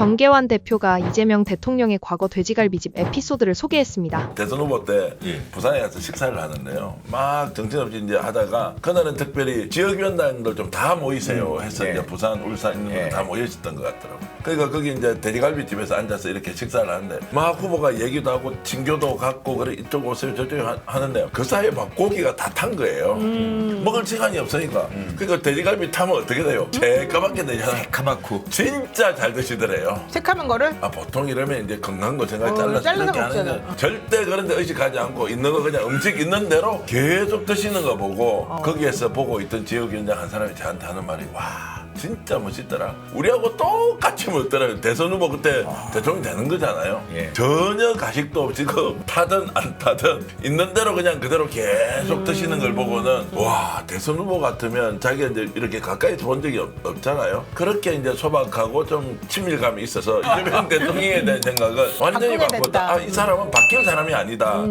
정계환 대표가 이재명 대통령의 과거 돼지갈비집 에피소드를 소개했습니다. 대선 후보 때 예. 부산에 가서 식사를 하는데요. 막 정신없이 이제 하다가 그날은 특별히 지역위원장들 좀 다 모이세요 해서 예. 이제 부산, 울산 있는 예. 분다 모여있었던 것 같더라고요. 그러니까 거기 이제 돼지갈비 집에서 앉아서 이렇게 식사를 하는데 막 후보가 얘기도 하고 진교도 갖고 그래 이쪽 오세요 저쪽 하- 하는데요. 그 사이에 막 고기가 다 탄 거예요. 먹을 시간이 없으니까. 그러니까 돼지갈비 타면 어떻게 돼요? 새까맣게 되잖아요. 카마쿠. 진짜 잘 드시더래요. 색하는 거를 아 보통 이러면 이제 건강한 거 생각 어, 잘라서 잘라서 그렇게 하는데 먹잖아. 절대 그런데 의식하지 않고 있는 거 그냥 음식 있는 대로 계속 드시는 거 보고 어. 거기에서 보고 있던 지역 위원장 한 사람이 저한테 하는 말이 와 진짜 멋있더라. 우리하고 똑같이 먹더라고요 대선 후보 그때 대통령 되는 거잖아요. 예. 전혀 가식도 없이 그 타든 안 타든 있는 대로 그냥 그대로 계속 드시는 걸 보고는 와 대선 후보 같으면 자기가 이제 이렇게 가까이서 본 적이 없, 없잖아요. 그렇게 이제 소박하고 좀 친밀감이 있어서 이재명 대통령에 대한 생각은 완전히 바꾸게 바꿨다. 됐다. 아, 이 사람은 바뀔 사람이 아니다